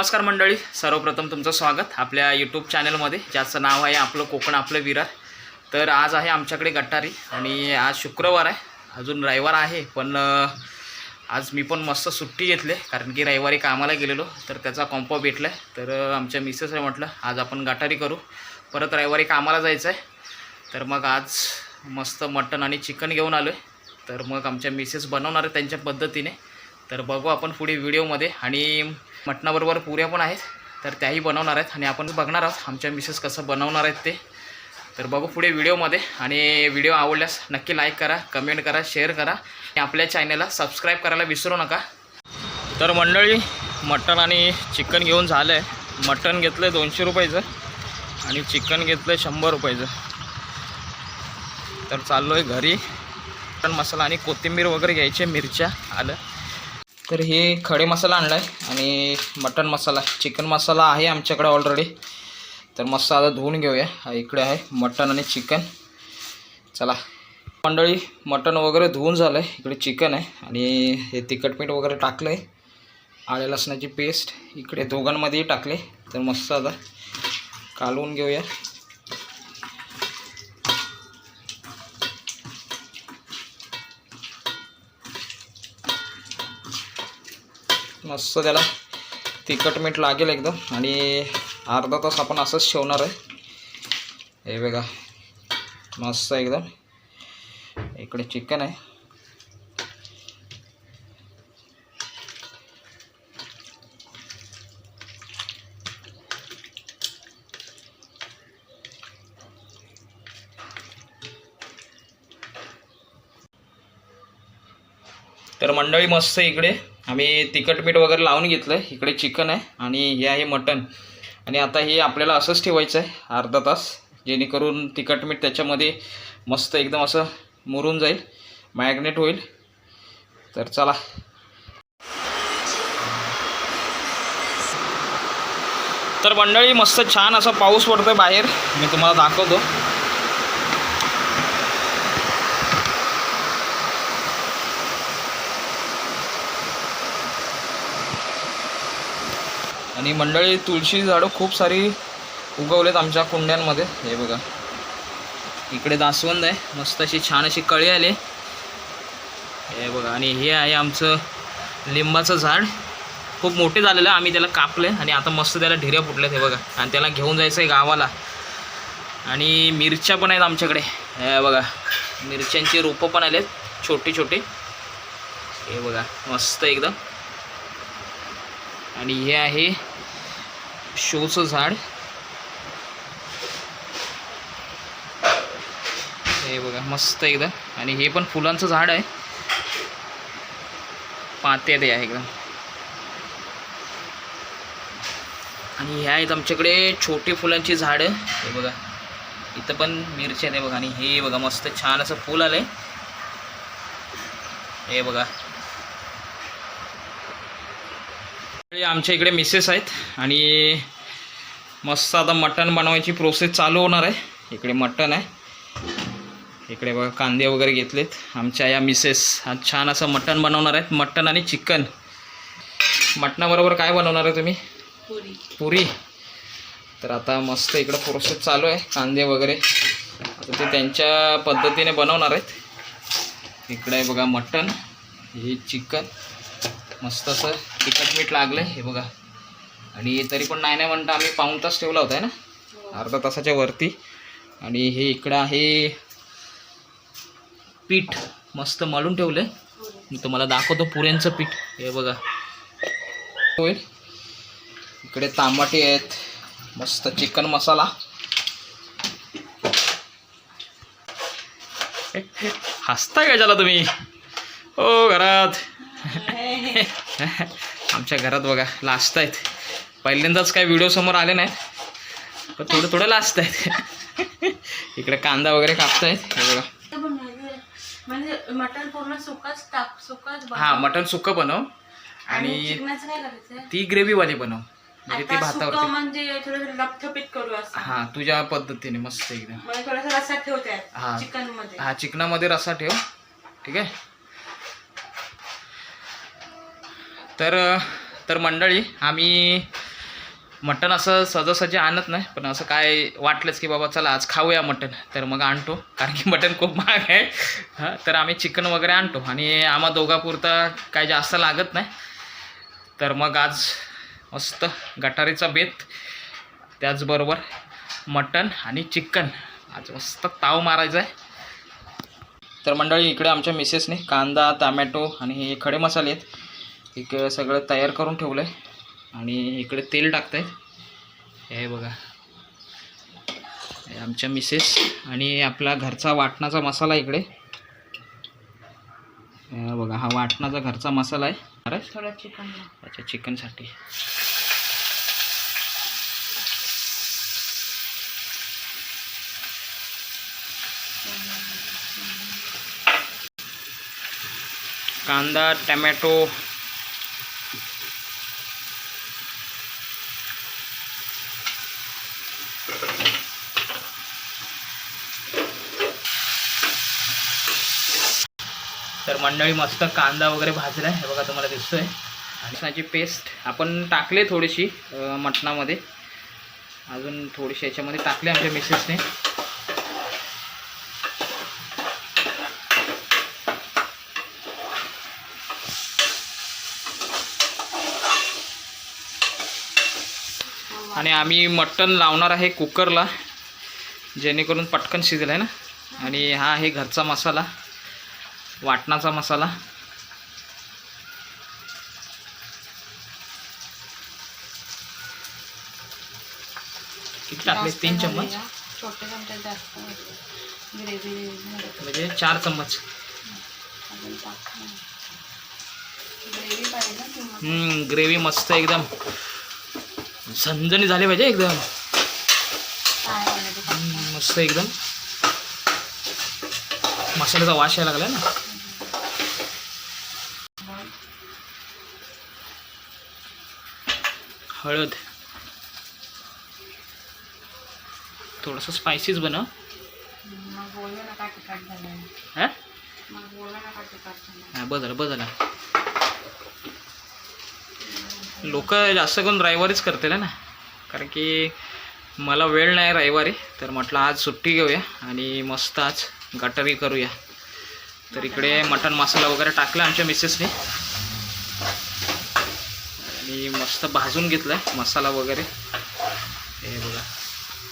नमस्कार मंडळी सर्वप्रथम तुमचं स्वागत. आपल्या यूट्यूब चॅनलमध्ये ज्याचं नाव आहे आपलं कोकण आपलं विरार. तर आज आहे आमच्याकडे गटारी आणि आज शुक्रवार आहे. अजून रविवार आहे पण आज मी पण मस्त सुट्टी घेतली कारण की रविवारी कामाला गेलेलो तर त्याचा कॉम्पो भेटला आहे तर आमच्या मिसेसने म्हटलं आज आपण गटारी करू. परत रविवारी कामाला जायचं आहे तर मग आज मस्त मटण आणि चिकन घेऊन आलो आहे तर मग आमच्या मिसेस बनवणार आहे त्यांच्या पद्धतीने. तर बघू आपण पुढे व्हिडिओमध्ये आणि मटणाबरोबर पुऱ्या पण आहेत. तर त्याही बनवणार आहेत आणि आपण बघणार आहोत आमच्या मिसेस कसं बनवणार आहेत ते. तर बघू पुढे व्हिडिओमध्ये आणि व्हिडिओ आवडल्यास नक्की लाईक करा कमेंट करा शेअर करा. आणि आपल्या चॅनलला सबस्क्राईब करायला विसरू नका. तर मंडळी मटण आणि चिकन घेऊन झालं आहे मटण घेतलं आहे दोनशे रुपयाचं आणि चिकन घेतलं आहे शंभर रुपयाचं. तर चाललो आहे घरी. मटण मसाला आणि कोथिंबीर वगैरे घ्यायचे मिरच्या आलं. तर हे खडे मसाला आणला आहे आणि मटन मसाला चिकन मसाला आहे आमच्याकडे ऑलरेडी तर मस्त आता धुवून घेऊया. हा इकडे आहे मटन आणि चिकन. चला. मंडळी मटण वगैरे धुवून झालं आहे इकडे चिकन आहे आणि हे तिखट मीठ वगैरे टाकलं आहे आल्या लसणाची पेस्ट इकडे दोघांमध्येही टाकले. तर मस्त आता कालवून घेऊया. मस्त त्याला तिखट मीठ लागेल एकदम. आणि अर्धा तास आपण असंच ठेवणार आहे. हे बघा मस्त एकदम. इकडे चिकन आहे. तर मंडळी मस्त इकडे आम्ही तिखट मीठ वगैरे लावून घेतलं आहे इकडे चिकन आहे आणि हे आहे मटण. आणि आता हे आपल्याला असंच ठेवायचं आहे अर्धा तास. जेणेकरून तिखट मीठ त्याच्यामध्ये मस्त एकदम असं मुरून जाईल मॅग्नेट होईल. तर चला. तर मंडळी मस्त छान असा पाऊस पडतोय बाहेर. मी तुम्हाला दाखवतो. आणि मंडळी तुळशी झाडं खूप सारी उगवलेत आमच्या कुंड्यांमध्ये. हे बघा. इकडे दासवंद आहे. मस्त अशी छान अशी कळी आली. हे बघा. आणि हे आहे आमचं लिंबाचं झाड. खूप मोठे झालेलं आहे. आम्ही त्याला कापले आणि आता मस्त त्याला ढिऱ्या फुटल्यात हे बघा. आणि त्याला घेऊन जायचं आहे गावाला. आणि मिरच्या पण आहेत आमच्याकडे. हे बघा. मिरच्यांची रोपं पण आले आहेत छोटे छोटे. हे बघा. मस्त एकदम. आणि हे आहे शोचं झाड. हे बघा मस्त एकदम आणि हे पण फुलांचं झाड आहे. पात्या ते आहे एकदम. आणि ह्या आहेत आमच्याकडे छोटे फुलांची झाडं. हे बघा इथं पण मिरच्या आहे बघा. आणि हे बघा मस्त छान असं फुल आहे हे बघा हे आमच्या इकडे मिसेस आहेत आणि मस्त आता मटण बनवायची प्रोसेस चालू होणार आहे. इकडे मटण आहे. इकडे बघा कांदे वगैरे घेतलेत. आमच्या या मिसेस आज छान असं मटण बनवणार आहेत. मटण आणि चिकन मटणाबरोबर काय बनवणार आहे तुम्ही? पुरी. पुरी. तर आता मस्त इकडं प्रोसेस चालू आहे. कांदे वगैरे. आता ते त्यांच्या पद्धतीने बनवणार आहेत. इकडे बघा मटण. हे चिकन मस्त असं तिखट मीठ लागलं आहे हे बघा. आणि तरी पण नाही नाही म्हणता आम्ही पाऊण तास ठेवला होता ना? अर्धा तासाच्या वरती. आणि हे इकडं आहे पीठ. मस्त मळून ठेवलं आहे मी तुम्हाला दाखवतो पुऱ्यांचं पीठ. हे बघा. होईल. इकडे तांबाटे आहेत. मस्त चिकन मसाला. हसताय का झाला तुम्ही? हो घरात. आमच्या घरात बघा लास्ट आहेत. पहिल्यांदाच काय व्हिडिओ समोर आले नाहीत पण थोडं थोडं लास्ट आहेत. इकडे कांदा वगैरे कापतायत हे बघा. म्हणजे मटण पूर्ण सुकाच टाक सुकाच बनव. हां मटण सुकं बनव. आणि ती ग्रेव्हीवाली बनव. म्हणजे ती भातावरती. म्हणजे थोडं लपथपीत करू असं. हां तुझ्या पद्धतीने मस्त एकदम. म्हणजे थोडासा रसा ठेवते. हा. चिकनमध्ये हा चिकनामध्ये रसा ठेव. ठीक आहे? तर तर मंडळी आम्ही मटण असं सहजासहजी आणत नाही पण असं काय वाटलंच की बाबा चला आज खाऊया मटण. तर मग आणतो कारण की मटण खूप महाग आहे. हां तर आम्ही चिकन वगैरे आणतो आणि आम्हा दोघापुरता काय जास्त लागत नाही. तर मग आज मस्त गटारीचा बेत त्याचबरोबर मटण आणि चिकन. आज मस्त ताव मारायचा आहे तर मंडळी इकडे आमच्या मिसेसने कांदा टमॅटो आणि हे खडे मसाले आहेत. एक सगळं तयार करून ठेवलं आहे आणि इकडे तेल टाकत आहेत हे बघा. आमच्या मिसेस आणि आपला घरचा वाटणाचा मसाला इकडे. हे बघा हा वाटणाचा घरचा मसाला आहे. अरे थोडं चिकन अच्छा चिकनसाठी. कांदा टमॅटो तर मंडळी मस्त कांदा वगैरे भाजला आहे हे बघा तुम्हाला दिसतोय. आहे लसणाची पेस्ट आपण टाकले थोडीशी मटणामध्ये. अजून थोडीशी याच्यामध्ये टाकले आमच्या मिसेसने आणि आम्ही मटण लावणार आहे कुकरला जेणेकरून पटकन शिजलं आहे ना. आणि हा आहे घरचा मसाला. वाटणाचा मसाला. किती टाकले? तीन चम्मच? छोटे चमचे जास्त ग्रेव्ही म्हणजे चार चम्मच. ग्रेव्ही हम्म ग्रेव्ही मस्त एकदम. झणझणी झाली पाहिजे एकदम. मस्त एकदम. मसाल्याचा वास यायला लागला ना. हळद. थोडंसं स्पायसीच बनव हां? हां बदल बदल. लोक जास्त करून रविवारीच करतील ना. कारण की मला वेळ नाही रविवारी तर म्हटलं आज सुट्टी घेऊया आणि मस्त आज गटारी करूया. तर इकडे मटन मसाला वगैरे टाकला आमच्या मिसेसने आणि मस्त भाजून घेतला आहे मसाला वगैरे. हे बघा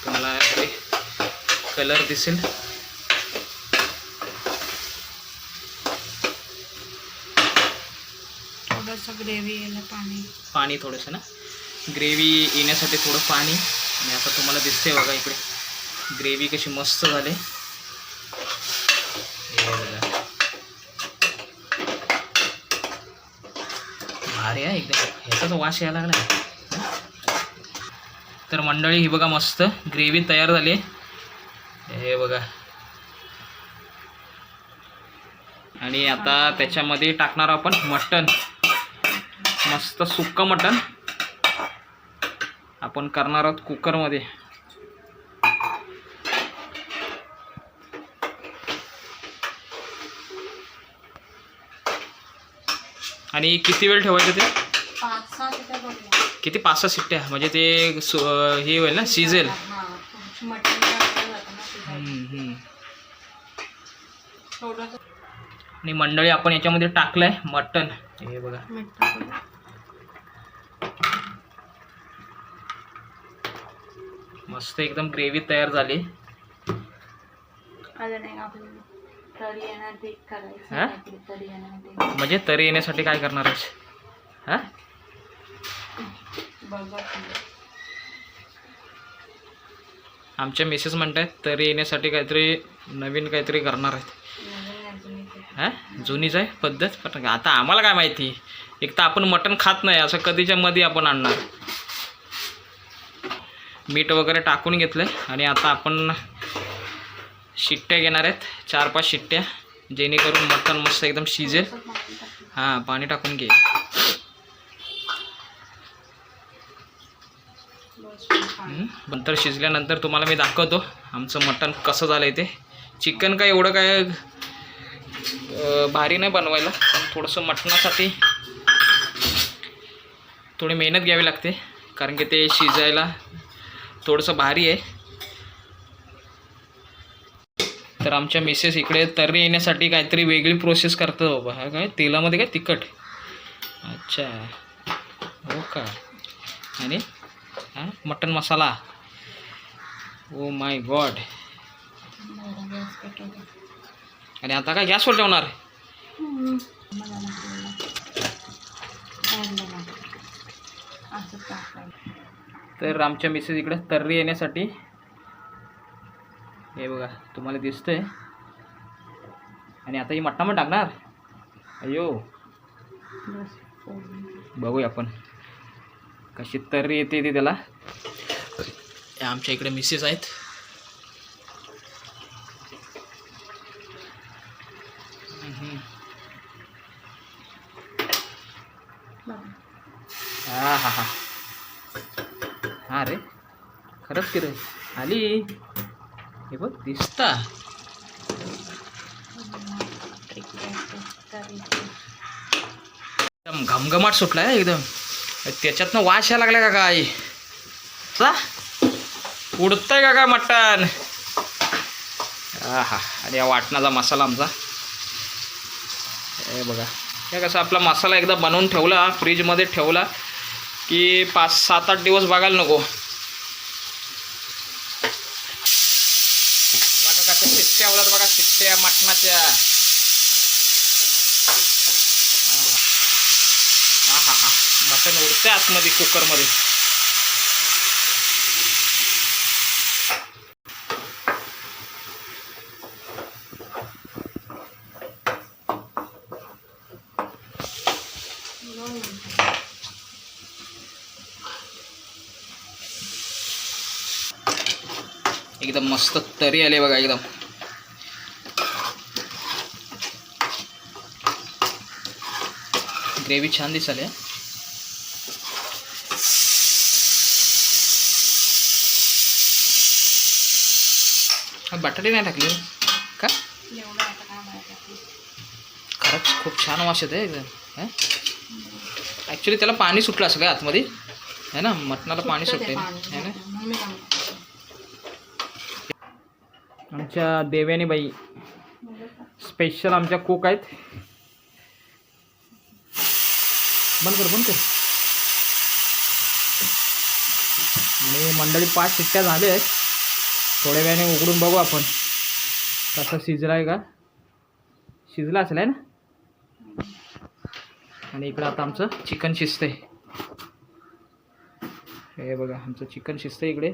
तुम्हाला इकडे कलर दिसेल. थोडंसं ग्रेव्ही यायला पाणी. पाणी थोडंसं ना. ग्रेव्ही येण्यासाठी थोडं पाणी. आणि आता तुम्हाला दिसते बघा इकडे. ग्रेव्ही कशी मस्त झाली. भारी आहे एकदम ह्याचाच वास यायला लागला. तर मंडळी ही बघा मस्त ग्रेव्ही तयार झाली हे बघा. आणि आता त्याच्यामध्ये टाकणार आपण मटण. मस्त सुक्क मटण. आपण करणार आहोत कुकरमध्ये. आणि किती वेळ ठेवायचं ते? किती? पाच सहा शिट्ट्या म्हणजे ते सु- हे होईल ना शिजेल आणि मंडळी आपण याच्यामध्ये टाकलंय मटण. हे बघा. मस्त एकदम ग्रेव्ही तयार झाली. तरी येणार ते करायचं हा? काहीतरी तरी येणार ते. म्हणजे तरी येण्यासाठी काय करणार आहेस? हा? बघा तुम्ही. आमच्या मिसेस म्हणतात तरी येण्यासाठी काहीतरी नवीन काहीतरी करणार आहेत. नवीन. हा? जुनीच आहे? पद्धत? पण आता आम्हाला काय माहिती? एक तर आपण मटण खात नाही असं कधीच्या मध्ये आपण आणणार. मीठ वगैरे टाकून घेतलं आणि आता आपण शिट्ट्या घेणार आहेत. चार पाच शिट्ट्या. जेणेकरून मटण मस्त एकदम शिजेल. हां पाणी टाकून घे. नंतर शिजल्यानंतर तुम्हाला मी दाखवतो आमचं मटण कसं झालं आहे ते चिकन काय एवढं काय भारी नाही बनवायला पण थोडंसं मटणासाठी थोडी मेहनत घ्यावी लागते. कारण की ते शिजायला थोडंसं भारी आहे. तर आमच्या मिसेस इकडे तर्री येण्यासाठी काहीतरी वेगळी प्रोसेस करतात बाबा. हा काय? तेलामध्ये काय? तिखट. अच्छा. हो का? आणि? हां? Mutton masala. Oh my God आणि आता काय? गॅसवर ठेवणार? तर आमच्या मिसेस इकडे तर्री येण्यासाठी हे बघा तुम्हाला दिसतंय. आणि आता ही मट्टामध्ये टाकणार? अयो बघूया आपण. कशी तर्री येते ती त्याला. आमच्या इकडे मिसेस आहेत. हा हा हा हा रे. खरंच की रे. आली. हे बघ दिसता. एकदम घमघमाट सुटलाय एकदम. त्याच्यातनं वास यायला लागला का काय? चा उडतंय का काय मटण? हा आणि या वाटणाचा मसाला आमचा. हे बघा. हे कसं आपला मसाला एकदा बनवून ठेवला फ्रीजमध्ये ठेवला की पाच सात आठ दिवस बघायला नको बघा कशा शिट्ट्या त्या मटणाच्या. हा हा हा. मटण उडते आतमध्ये कुकरमध्ये. एकदम मस्त तरी आले बघा एकदम. ग्रेव्ही छान दिसाले हा, बटाटे नाही टाकले? का. खरंच खूप छान वास येते एकदम ॲक्च्युली त्याला पाणी सुटलं असं काय आतमध्ये? है ना मटणाला पाणी सुटतं है ना. आमच्या देव्यानी बाई स्पेशल आमच्या कुक आहेत. बंद कर बंद कर. आणि मंडळी पाच शिट्ट्या झाल्या आहेत. थोड्या वेळाने उघडून बघू आपण. कसं शिजला आहे का? शिजला असेल आहे ना? आणि इकडं आता आमचं चिकन शिजतंय. हे बघा आमचं चिकन शिजतंय इकडे.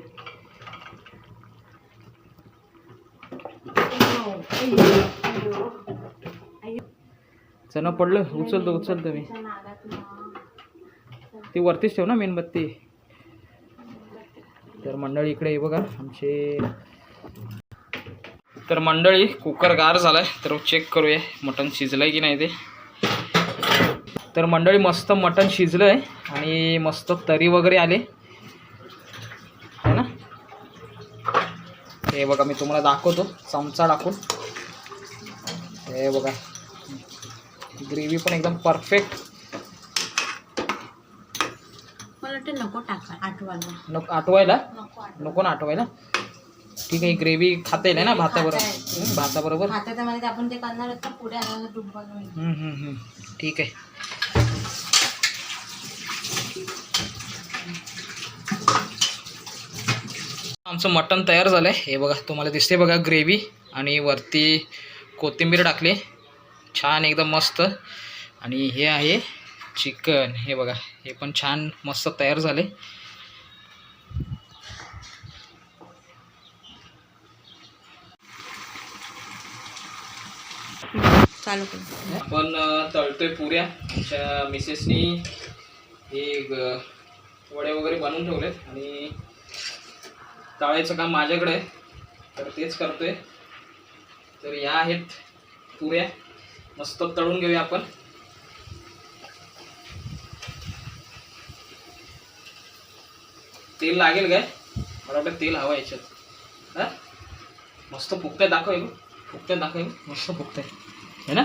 अय्यो, चणं पडलं उचलतो उचलतो मी. ती वरतीच ठेव ना मेणबत्ती तर मंडळी इकडे बघा आमचे. तर मंडळी कुकर गार झालाय तर चेक करूया मटण शिजलंय की नाही ते. तर मंडळी मस्त मटण शिजलंय आणि मस्त तरी वगैरे आले. है ना? हे बघा मी तुम्हाला दाखवतो चमचा टाकून. हे बघा. ग्रेव्ही पण एकदम परफेक्ट मला वाटतं नको टाका आठवायला. नको आठवायला? नको ना आठवायला? ठीक आहे ग्रेव्ही खाता येईल ना भाताबरोबर. भाताबरोबर. आता आपण ते करणार होतं पुढे हं, हं, हं. ठीक आहे. आमचं मटण तयार झालं आहे हे बघा तुम्हाला दिसते बघा ग्रेव्ही आणि वरती कोथिंबीर टाकली. छान एकदम मस्त. आणि हे आहे चिकन. हे बघा. हे पण छान मस्त तयार झाले. चालू आपण तळतोय पुऱ्या. आमच्या मिसेसनी हे वडे वगैरे बनवून ठेवलेत आणि तळायचं काम माझ्याकडे आहे. तर तेच करतोय. तर या आहेत पुऱ्या. मस्त तळून घेऊया आपण. तेल लागेल काय? मला वाटतं तेल हवं याच्यात. हां? मस्त फुकत्या दाखव हे बघ. दाखव मस्त फुकत्या आहे ना?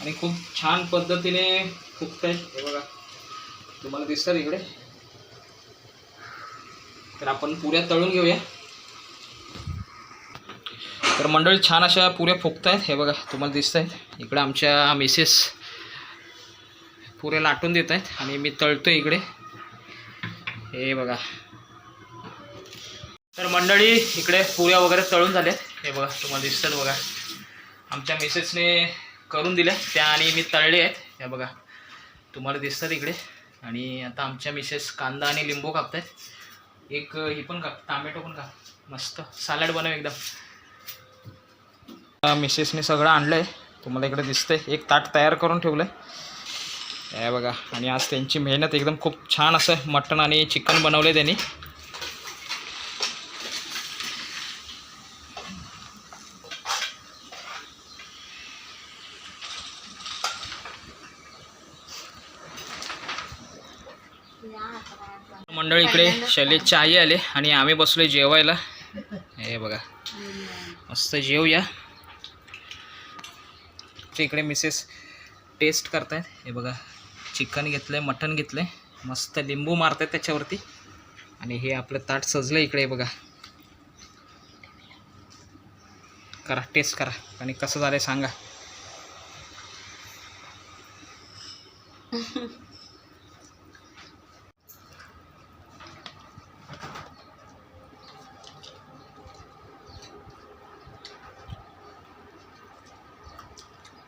आणि खूप छान पद्धतीने फुकत आहे हे बघा. तुम्हाला दिसतात इकडे? तर आपण पुऱ्या तळून घेऊया. तर मंडळी छान अशा पुऱ्या फुकत आहेत हे बघा तुम्हाला दिसत आहेत इकडे आमच्या मिसेस पुरे लाटून देत आहेत आणि मी तळतो इकडे. हे बघा. तर मंडळी इकडे पुऱ्या वगैरे तळून झाल्यात हे बघा तुम्हाला दिसतात बघा. आमच्या मिसेसने करून दिल्या. त्या आणि मी तळले आहेत. हे बघा तुम्हाला दिसतात इकडे. आणि आता आमच्या मिसेस कांदा आणि लिंबू कापतायत. एक ही पण काप टामॅटो पण काप. मस्त. सॅलड बनव एकदम. मिसेसने सगळं आणलं आहे तुम्हाला इकडे दिसतंय. एक ताट तयार करून ठेवलं आहे हे बघा आणि आज त्यांची मेहनत एकदम खूप छान असं मटण आणि चिकन बनवलं त्यांनी. मंडळ इकडे शैलेशचे आई आले आणि आम्ही बसलो जेवायला. हे बघा मस्त जेवूया. ते इकडे मिसेस टेस्ट करतायत. हे बघा चिकन घेतलंय मटन आहे मस्त लिंबू मारतायत त्याच्यावरती. आणि हे आपलं ताट सजलं इकडे बघा. करा टेस्ट करा. आणि कसं झालं सांगा.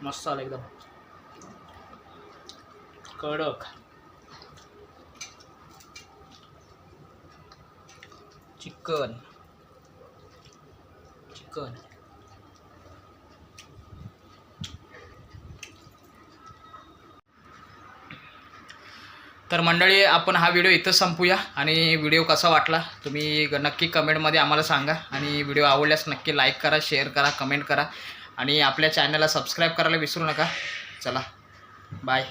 मस्त आलं एकदम. कडक. चिकन. चिकन. तर मंडळी आपण हा व्हिडिओ इथं संपूया आणि व्हिडिओ कसा वाटला तुम्ही नक्की कमेंटमध्ये आम्हाला सांगा आणि व्हिडिओ आवडल्यास नक्की लाईक करा शेअर करा कमेंट करा आणि आपल्या चॅनलला सबस्क्राईब करायला विसरू नका. चला बाय.